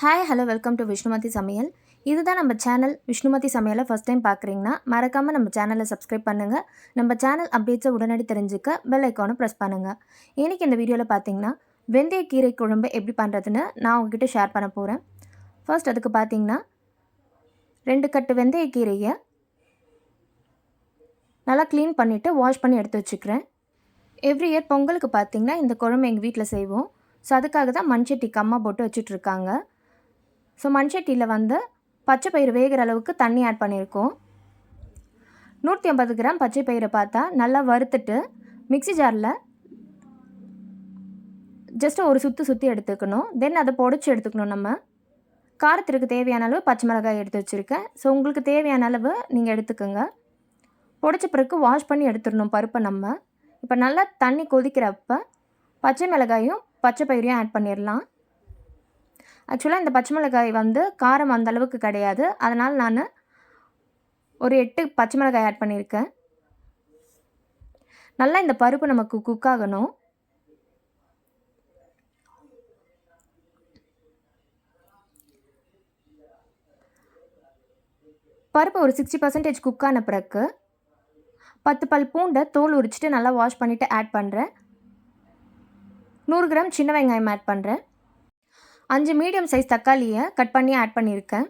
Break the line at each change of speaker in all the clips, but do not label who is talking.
Hi hello welcome to Vishnumathi சமையல் இதுதான் நம்ம சேனல் விஷ்ணுமதி சமையலை ஃபஸ்ட் டைம் பார்க்குறீங்கன்னா மறக்காமல் நம்ம சேனலை சப்ஸ்கிரைப் பண்ணுங்கள் நம்ம சேனல் அப்டேட்ஸை உடனடி தெரிஞ்சுக்க பெல் ஐக்கானும் ப்ரெஸ் பண்ணுங்கள் இன்றைக்கி இந்த வீடியோவில் பார்த்தீங்கன்னா வெந்தய கீரை குழம்பு எப்படி பண்ணுறதுன்னு நான் உங்ககிட்ட ஷேர் பண்ண போகிறேன் ஃபர்ஸ்ட் அதுக்கு பார்த்தீங்கன்னா ரெண்டு கட்டு வெந்தய கீரையை நல்லா க்ளீன் பண்ணிவிட்டு வாஷ் பண்ணி எடுத்து வச்சுக்கிறேன். எவ்ரி இயர் பொங்கலுக்கு பார்த்தீங்கன்னா இந்த குழம்பு எங்கள் வீட்டில் செய்வோம். ஸோ அதுக்காக தான் மண்சட்டி கம்மா போட்டு வச்சுட்ருக்காங்க ஸோ மண்சட்டியில் வந்து பச்சை பயிறு வேகிற அளவுக்கு தண்ணி ஆட் பண்ணியிருக்கோம். நூற்றி ஐம்பது கிராம் பச்சை பயிரை பார்த்தா நல்லா வறுத்துட்டு மிக்ஸி ஜாரில் ஜஸ்ட் ஒரு சுற்றி சுற்றி எடுத்துக்கணும். தென் அதை பொடிச்சு எடுத்துக்கணும் நம்ம. காரத்திற்கு தேவையான அளவு பச்சை மிளகாய் எடுத்து வச்சுருக்கேன். ஸோ உங்களுக்கு தேவையான அளவு நீங்கள் எடுத்துக்கோங்க. பொடிச்ச பிறகு வாஷ் பண்ணி எடுத்துடணும் பருப்பை நம்ம. இப்போ நல்லா தண்ணி கொதிக்கிறப்ப பச்சை மிளகாயும் பச்சை பயிரையும் ஆட் பண்ணிடலாம். ஆக்சுவலாக இந்த பச்சை மிளகாய் வந்து காரம் அந்த அளவுக்கு கிடையாது. அதனால் நான் ஒரு எட்டு பச்சை மிளகாய் ஆட் பண்ணியிருக்கேன். நல்லா இந்த பருப்பு நமக்கு குக் ஆகணும். பருப்பு ஒரு சிக்ஸ்டி பர்சன்டேஜ் குக் ஆன பிறகு பத்து பல் பூண்டை தோல் உரிச்சிட்டு நல்லா வாஷ் பண்ணிவிட்டு ஆட் பண்ணுறேன் நூறு கிராம் சின்ன வெங்காயம் ஆட் பண்ணுறேன் அஞ்சு மீடியம் சைஸ் தக்காளியை கட் பண்ணி ஆட் பண்ணியிருக்கேன்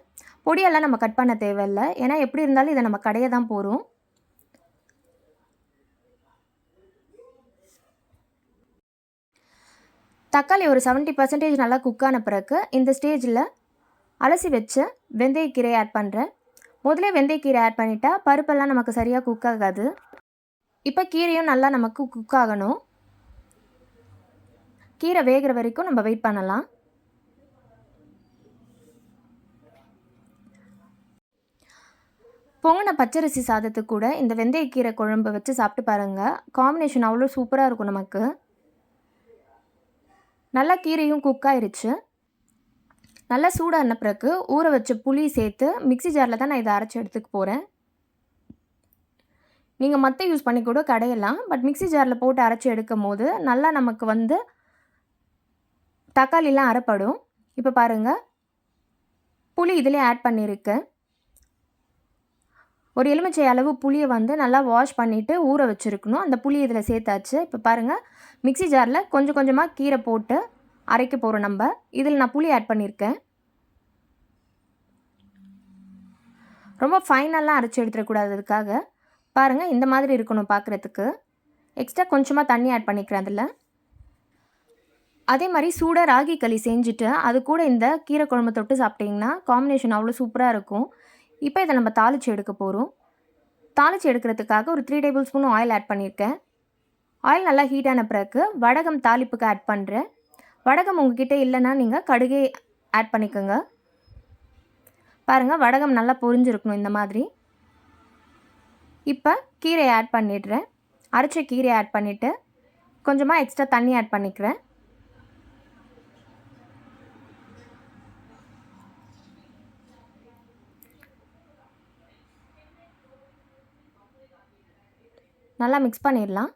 பொடியெல்லாம் நம்ம கட் பண்ண தேவையில்லை. ஏன்னா எப்படி இருந்தாலும் இதை நம்ம கடையை தான் போகிறோம் தக்காளி ஒரு செவன்ட்டி பர்சன்டேஜ் நல்லா குக் ஆன பிறகு இந்த ஸ்டேஜில் அலசி வச்ச வெந்தயக்கீரை ஆட் பண்ணுறேன் முதலே வெந்தயக்கீரை ஆட் பண்ணிட்டா பருப்பெல்லாம் நமக்கு சரியாக குக் ஆகாது. இப்போ கீரையும் நல்லா நமக்கு குக் ஆகணும். கீரை வேகிற வரைக்கும் நம்ம வெயிட் பண்ணலாம். பொங்கின பச்சரிசி சாதத்துக்கு கூட இந்த வெந்தயக்கீரை குழம்பு வச்சு சாப்பிட்டு பாருங்கள் காம்பினேஷன் அவ்வளோ சூப்பராக இருக்கும் நமக்கு. நல்லா கீரையும் குக் ஆயிடுச்சு நல்லா சூடான பிறகு ஊற வச்ச புளி சேர்த்து மிக்சி ஜாரில் தான் நான் இதை அரைச்சி எடுத்துக்க போகிறேன் நீங்கள் மற்ற யூஸ் பண்ணி கூட கடையலாம். பட் மிக்சி ஜாரில் போட்டு அரைச்சி எடுக்கும் போது நல்லா நமக்கு வந்து தக்காளிலாம் அரைப்படும். இப்போ பாருங்கள் புளி இதிலே ஆட் பண்ணியிருக்கேன் ஒரு எலுமிச்சை அளவு புளியை வந்து நல்லா வாஷ் பண்ணிவிட்டு ஊற வச்சுருக்கணும். அந்த புளி இதில் சேர்த்தாச்சு. இப்போ பாருங்கள் மிக்சி ஜாரில் கொஞ்சம் கொஞ்சமாக கீரை போட்டு அரைக்க போகிறோம் நம்ம. இதில் நான் புளி ஆட் பண்ணியிருக்கேன் ரொம்ப ஃபைனலாக அரைச்சி எடுத்துடக்கூடாது அதுக்காக. பாருங்கள் இந்த மாதிரி இருக்கணும் பார்க்குறதுக்கு எக்ஸ்ட்ரா கொஞ்சமாக தண்ணி ஆட் பண்ணிக்கிறேன் அதில். அதே மாதிரி சூடாக ராகி களி செஞ்சுட்டு அது கூட இந்த கீரை குழம்பு தொட்டு சாப்பிட்டிங்கன்னா காம்பினேஷன் அவ்வளோ சூப்பராக இருக்கும். இப்போ இதை நம்ம தாளித்து எடுக்க போகிறோம் தாளித்து எடுக்கிறதுக்காக ஒரு three tablespoon oil add பண்ணியிருக்கேன். ஆயில் நல்லா ஹீட்டான பிறகு வடகம் தாளிப்புக்கு ஆட் பண்ணுறேன் வடகம் உங்ககிட்ட இல்லைன்னா நீங்கள் கடுகே ஆட் பண்ணிக்கோங்க. பாருங்கள் வடகம் நல்லா பொரிஞ்சிருக்கணும் இந்த மாதிரி. இப்போ கீரையை ஆட் பண்ணிடுறேன். அரைச்ச கீரையை ஆட் பண்ணிவிட்டு கொஞ்சமாக எக்ஸ்ட்ரா தண்ணி ஆட் பண்ணிக்கிறேன். நல்லா மிக்ஸ் பண்ணிடலாம்.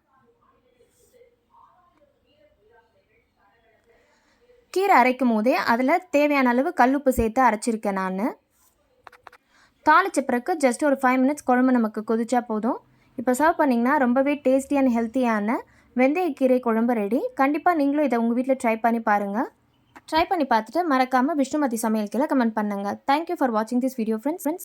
கீரை அரைக்கும் போதே அதில் தேவையான அளவு கல்லுப்பு சேர்த்து அரைச்சிருக்கேன் நான். தாளிச்ச பிறகு ஜஸ்ட் ஒரு ஃபைவ் மினிட்ஸ் குழம்பு நமக்கு கொதிச்சா போதும். இப்போ சர்வ் பண்ணிங்கன்னா ரொம்பவே டேஸ்டி அண்ட் ஹெல்த்தியான வெந்தயக்கீரை குழம்பு ரெடி கண்டிப்பாக நீங்களும் இதை உங்கள் வீட்டில் ட்ரை பண்ணி பாருங்கள் ட்ரை பண்ணி பார்த்துட்டு மறக்காமல் விஷ்ணுமதி சமையல் கீழே கமெண்ட் பண்ணுங்கள் தேங்க்யூ ஃபார் வாட்சிங் திஸ் வீடியோ ஃப்ரெண்ட்ஸ் ஃப்ரெண்ட்ஸ்